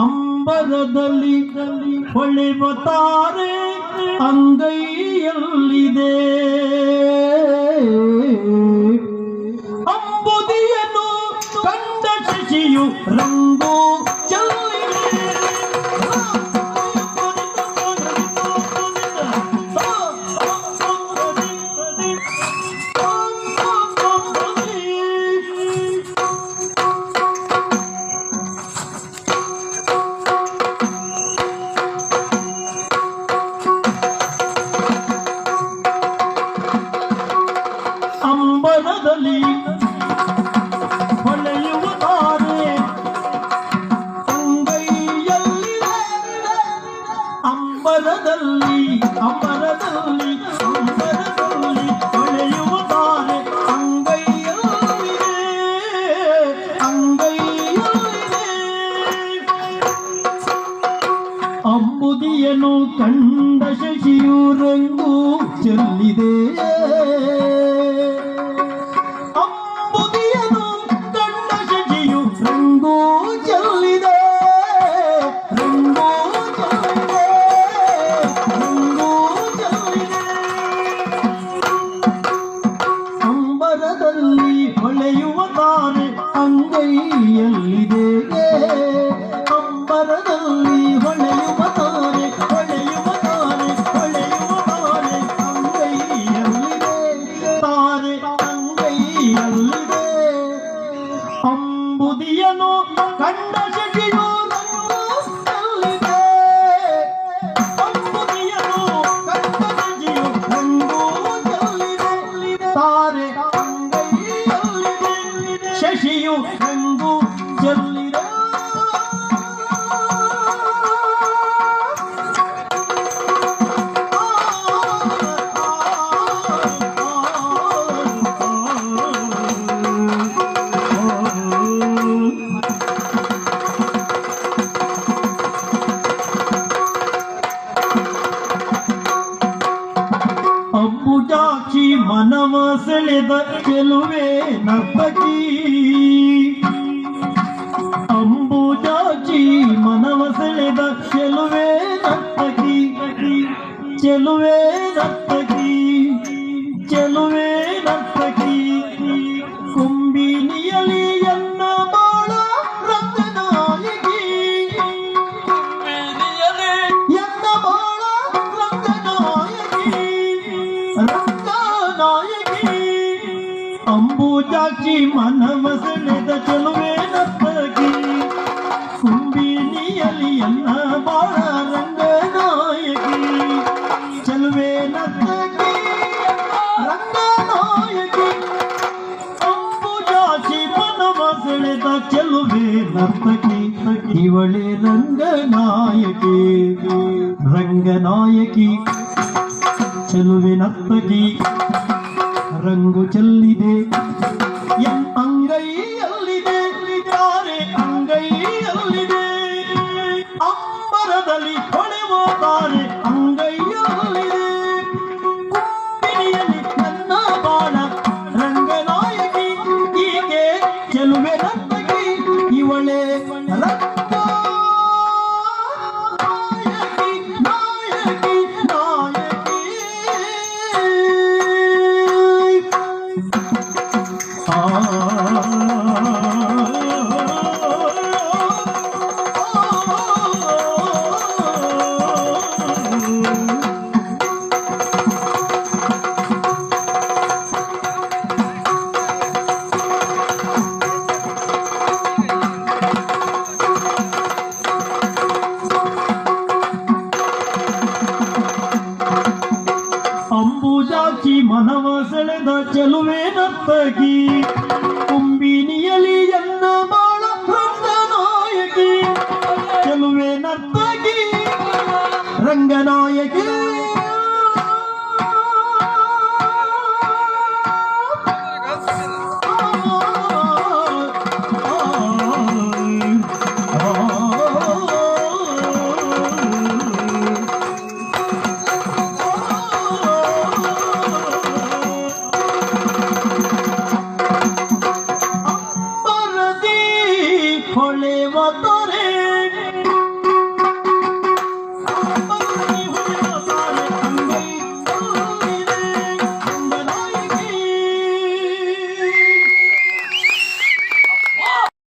ಅಂಬರದಲ್ಲಿ ಹೊಳೆವ ತಾರೆ ಅಂಗೈಯಲ್ಲಿದೆ. ಅಂಬುದಿಯನ್ನು ಕಂಡ ಶಶಿಯು ರಂಗು ಅಂಬರದಲ್ಲಿ ಹೊಳೆಯುವ ತಾರೆ ಅಂಗೈಯಲ್ಲಿದೆ ಅಂಬರದಲ್ಲಿ ಅಂಬರದಲ್ಲಿ ಅಂಬರದಲ್ಲಿ ಹೊಳೆಯುವ ತಾರೆ ಅಂಗೈಯಲ್ಲಿದೆ ಅಂಗೈಯಲ್ಲಿದೆ ಅಂಬುದಿಯನು ಕಂಡ ಶಶಿಯು ರಂಗು ಚೆಲ್ಲಿದೆ ಅಂಗೈಯಲ್ಲಿದೆ ಅಂಬರದಲ್ಲಿ ಹೊಳೆಯುವ ಶಶಿಯು ರಂಗು ಚೆಲ್ಲಿದೆ ಅಂಬುಜಾಕ್ಷಿ ಮನವ ಸೆಳೆದ ಚೆಲುವೆ ನರ್ತಕಿ ಚೆಲುವೆ ನರ್ತಕಿ ಚೆಲುವೆ ನರ್ತಕಿ ಕುಂಬಿನಿಯಲಿ ಎನ್ನ ಬಾಳ ರಂಗನಾಯಕಿ ಎನ್ನ ಬಾಳ ರಂಗನಾಯಕಿ ರಂಗನಾಯಕಿ ಅಂಬುಜಾಕ್ಷಿ ಮನವ ಸೆಳೆದ ಚೆಲುವೆ ಚೆಲುವೆ ನರ್ತಕಿ ಇವಳೆ ರಂಗನಾಯಕಿ ರಂಗನಾಯಕಿ ಚೆಲುವೆ ನರ್ತಕಿ ರಂಗು ಚೆಲ್ಲಿದೆ. ನರ್ತಕಿ ಕುಂಬಿನಿಯಲಿ ಎನ್ನ ಬಾಳ ನಾಯಕಿ ಚೆಲುವೆ ನರ್ತಗಿ ರಂಗನಾಯಕಿ.